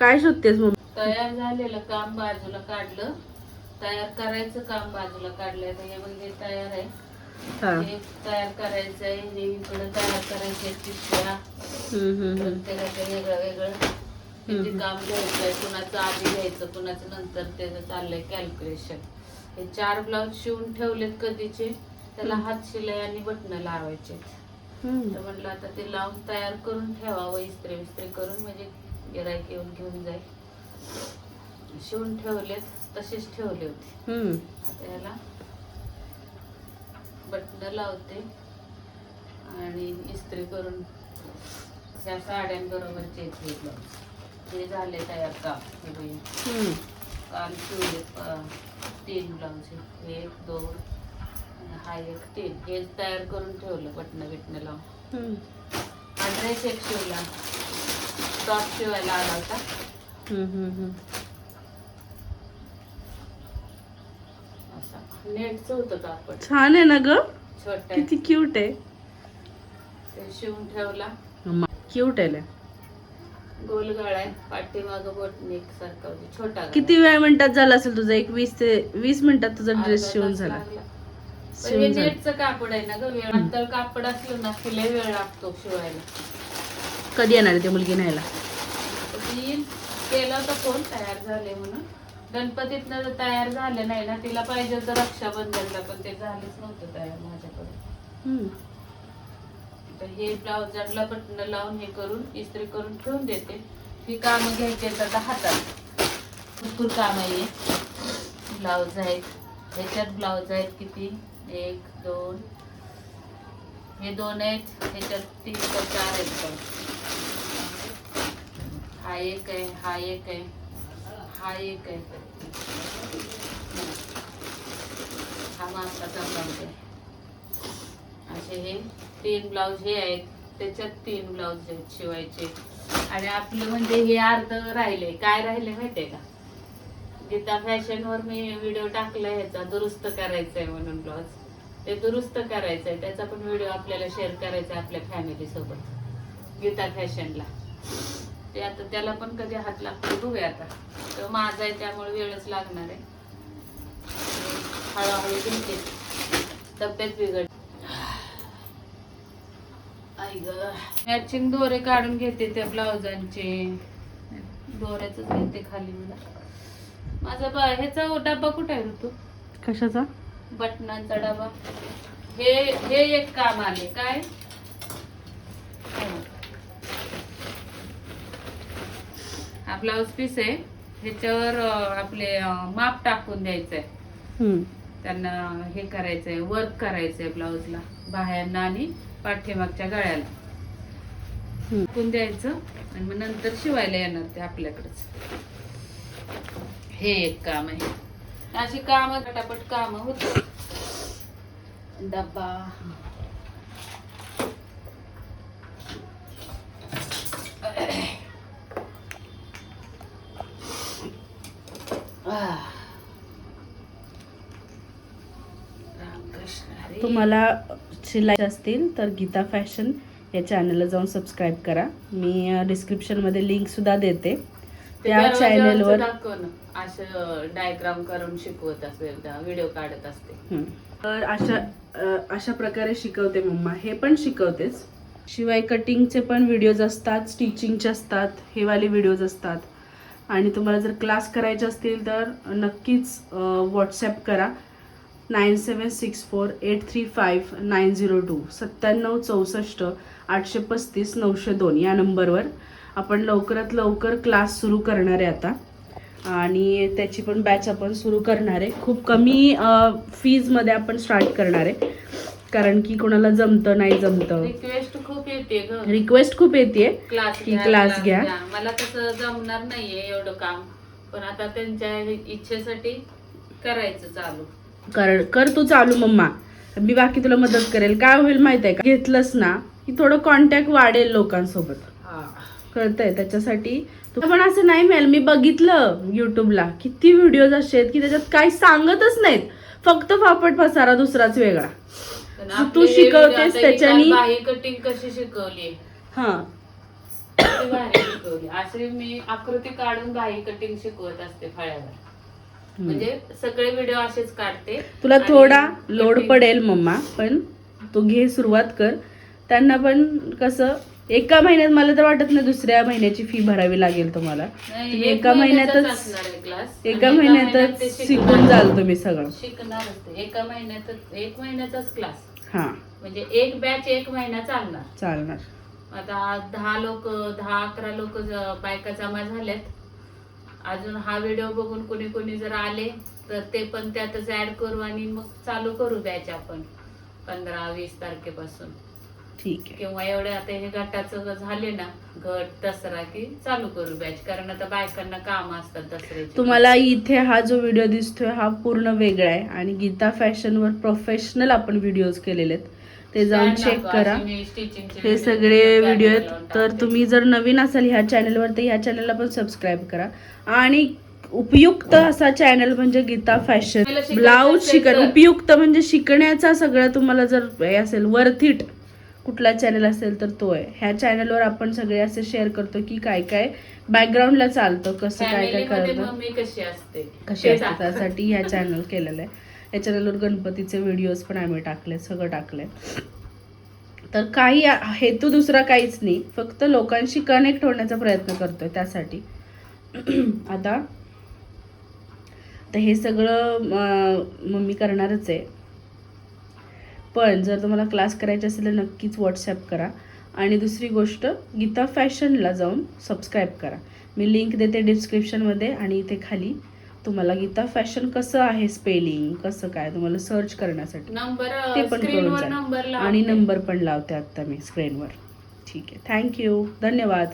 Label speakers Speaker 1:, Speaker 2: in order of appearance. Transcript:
Speaker 1: काय शोधतेस मग
Speaker 2: तयार झालेलं काम बाजूला काढलं. तयार करायचं काम बाजूला काढलंय. हे म्हणजे तयार आहे.
Speaker 1: हा.
Speaker 2: हे तयार करायचंय. हे इकडं तयार करायचंय पिशव्या
Speaker 1: हम्म, हम्म, हम्म.
Speaker 2: प्रत्येकाचं वेगळं वेगळं. किती काम घ्यायचंय कुणाचं आधी घ्यायचं कुणाचं नंतर त्याचं चाललंय कॅल्क्युलेशन हे चार ब्लाऊज शिवून ठेवलेत कधीचे? त्याला हात शिलाई आणि बटणं लावायचे
Speaker 1: हम्म.
Speaker 2: तर म्हटलं आता ते लावून तयार करून ठेवावं इस्त्री विस्त्री करून. म्हणजे गिराईक येऊन घेऊन जाईल. शिवून ठेवलेत तसेच ठेवले होते.
Speaker 1: हम्म.
Speaker 2: आता याला बटणं लावते आणि इस्त्री करून ह्या साड्यांबरोबरचे हे ब्लाऊज हे झाले तयार हे.
Speaker 1: हम्म.
Speaker 2: काल शिवले तीन ब्लाऊज हे एक दोन हा एक तीन. हे तयार करून ठेवलं बटणं बिटणं लावून शिवला. टॉप शिवायला आला होता. असा. नेटचं होतं कापड.
Speaker 1: छान आहे ना ग? किती क्यूट आहे.
Speaker 2: ते शिवून ठेवला.
Speaker 1: क्यूट आहे लय.
Speaker 2: गोल गळा आहे. पाठीमागं बोटनेक सारखा होती. छोटा गळा.
Speaker 1: किती वेळ मिनिटात झाला असेल तुझा? एक वीस ते वीस मिनिटात तुझा
Speaker 2: अर्धा
Speaker 1: ड्रेस
Speaker 2: तास
Speaker 1: शिवून झाला.
Speaker 2: लागला. हे
Speaker 1: शिवून
Speaker 2: नेटचं कापड आहे ना ग वेळ नंतर कापड असलं ना की लय वेळ लागतो शिवायला.
Speaker 1: कधी येणार आहे ते मुलगी न्यायला?
Speaker 2: तर ती केलं होतं फोन तयार झाले म्हणून. गणपतीतनं जर तयार झालं नाही ना तिला पाहिजे होतं रक्षाबंधनला पण ते झालेच नव्हतं तयार माझ्याकडे
Speaker 1: हम्म.
Speaker 2: तर हे ब्लाउजांना बटणं लावून हे करून इस्त्री करून ठेवून देते. ही कामं घ्यायची आहेत आता हातात. भरपूर काम आहे ब्लाऊज आहेत. ह्याच्यात ब्लाऊज आहेत किती? एक दोन. हे दोन आहेत. ह्याच्यात तीन तर चार आहेत पण हा एक आहे हा एक आहे हा एक आहे. हा मास्काचा ब्लाऊज आहे असे हे तीन ब्लाऊज हे आहेत. त्याच्यात तीन ब्लाऊज आहेत शिवायचे. आणि आपलं म्हणजे हे अर्ध राहिले. काय राहिले माहितीये का? गीता फॅशन वर मी व्हिडिओ टाकलाय ह्याचा दुरुस्त करायचा आहे म्हणून ब्लाऊज. ते दुरुस्त करायचंय. त्याचा पण व्हिडिओ आपल्याला शेअर करायचा आहे आपल्या फॅमिली सोबत. गीता फॅशनला. ते आता त्याला पण कधी हात लागतो बघूया आता. तो माझा आहे त्यामुळे वेळच लागणार आहे. हळूहळू घेते. तब्येत बिघड आई ग. मॅचिंग दोरे काढून घेते त्या ब्लाउजांचे दोऱ्याच घेते खाली मला. माझा ह्याचा डबा कुठे आहे ऋतू?
Speaker 1: कशाचा?
Speaker 2: बटनांचा डबा हे हे एक काम आले. काय? हा. ब्लाऊज पीस आहे. ह्याच्यावर आपले माप टाकून द्यायचंय. त्यांना हे करायचंय वर्क करायचंय ब्लाऊजला बाह्यांना आणि पाठीमागच्या गळ्याला. टाकून द्यायचं आणि मग नंतर शिवायला येणार ते आपल्याकडेच. हे एक काम आहे. अशी काम पटापट काम होत डब्बा.
Speaker 1: तुम्हाला शिलाई असतील तर गीता फॅशन या चॅनलला जाऊन सबस्क्राईब करा. मी डिस्क्रिप्शनमध्ये लिंकसुद्धा देते. त्या चॅनलवर
Speaker 2: दाखव ना. असं डायग्राम करून शिकवत असते व्हिडिओ काढत असते.
Speaker 1: तर अशा अशा प्रकारे शिकवते मम्मा. हे पण शिकवतेच. शिवाय कटिंगचे पण व्हिडिओज असतात स्टिचिंगचे असतात हे वाले व्हिडिओज असतात. आणि तुम्हाला जर क्लास करायचे असतील तर नक्कीच व्हॉट्सॲप करा. Nine seven six four eight three five nine zero two. सत्त्याण्णव चौसष्ट आठशे पस्तीस नऊशे दोन या नंबरवर. आपण लवकरात लवकर क्लास सुरू करणार आहे आता. आणि त्याची पण बॅच आपण सुरू करणार आहे. खूप कमी फीजमध्ये आपण स्टार्ट करणार आहे. कारण की कोणाला जमतं नाही जमतं.
Speaker 2: रिक्वेस्ट खूप येते
Speaker 1: रिक्वेस्ट खूप येते.
Speaker 2: क्लास
Speaker 1: की class घ्या.
Speaker 2: मला तसं जमणार नाहीये एवढं काम. पण आता त्यांच्या इच्छेसाठी करायचं चालू.
Speaker 1: कर कर तू चालू मम्मा. मी बाकी तुला मदत करेल. काय होईल माहिती आहे का? घेतलंस ना की थोडं कॉन्टॅक्ट वाढेल लोकांसोबत. कळतंय त्याच्यासाठी तू पण असं नाही मिळेल मी बघितलं युट्यूबला किती व्हिडिओज असे आहेत की त्याच्यात काही सांगतच नाहीत. फक्त फापट पसारा दुसराच वेगळा. तू
Speaker 2: हे
Speaker 1: शिकवतेस त्याच्यानी-
Speaker 2: कटिंग कशी शिकवली?
Speaker 1: हा.
Speaker 2: शिकवली. असे मी आकृती काढून बाही कटिंग शिकवत असते फळ्यावर. म्हणजे सगळे व्हिडिओ असेच काढते.
Speaker 1: तुला थोडा लोड पडेल मम्मा पण तू घे सुरुवात कर. त्यांना पण कसं एका महिन्यात मला तर वाटत नाही दुसऱ्या महिन्याची फी भरावी लागेल तुम्हाला. तुम्ही
Speaker 2: एक
Speaker 1: महिन्यातच
Speaker 2: class.
Speaker 1: एका महिन्यातच शिकून
Speaker 2: शिकणार.
Speaker 1: जाल तुम्ही सगळं.
Speaker 2: शिकणारच ते. एका महिन्यातच एक महिन्याचाच क्लास
Speaker 1: हा.
Speaker 2: म्हणजे एक बॅच एक महिना चालणार.
Speaker 1: चालणार.
Speaker 2: आता दहा लोक दहा अकरा लोक बायका जमा झाल्यात. अजून हा व्हिडिओ बघून कोणी कोणी जर आले तर ते पण त्यातच ऍड करू आणि मग चालू करू बॅच आपण. पंधरा वीस तारखेपासून.
Speaker 1: ठीक आहे.
Speaker 2: किंवा एवढे आता हे गटाचं झाले ना गट दसरा की चालू करू बॅच कारण आता बायकांना काम असतात दसऱ्याचे.
Speaker 1: तुम्हाला इथे हा जो व्हिडिओ दिसतोय हा पूर्ण वेगळा आहे. आणि गीता फॅशनवर प्रोफेशनल आपण व्हिडिओज केलेले आहेत. ते जाऊन चेक करा. हे सगळे व्हिडिओ
Speaker 2: वर
Speaker 1: आहेत. तर. तुम्ही जर नवीन असाल ह्या चॅनलवर तर ह्या चॅनलला पण सबस्क्राईब करा. आणि उपयुक्त असा चॅनल म्हणजे गीता फॅशन ब्लाऊज शिकण. उपयुक्त म्हणजे शिकण्याचा सगळं तुम्हाला जर हे असेल वर्थ इट कुठला चॅनल असेल तर तो आहे. ह्या चॅनलवर आपण सगळे असे शेअर करतो की काय काय बॅकग्राऊंडला चालतं कसं काय काय करतं.
Speaker 2: कशी असते?
Speaker 1: कशी असते. त्यासाठी ह्या चॅनल केलेलं आहे. या चॅनलवर गणपतीचे व्हिडिओज पण आम्ही टाकले सगळं टाकलंय. तर काही हेतू दुसरा काहीच नाही. फक्त लोकांशी कनेक्ट होण्याचा प्रयत्न करतोय त्यासाठी. आता तर हे सगळं मम्मी करणारच आहे. पण जर तुम्हाला क्लास करायचे असेल तर नक्कीच व्हॉट्सॲप करा. आणि दुसरी गोष्ट गीता फॅशनला जाऊन सबस्क्राईब करा. मी लिंक देते डिस्क्रिप्शनमध्ये आणि इथे खाली तुम्हाला गीता फॅशन कसं आहे स्पेलिंग कसं काय तुम्हाला सर्च करण्यासाठी.
Speaker 2: नंबर
Speaker 1: ते पण
Speaker 2: नंबर
Speaker 1: आणि नंबर पण लावते आत्ता मी स्क्रीनवर ठीक आहे. थँक्यू धन्यवाद.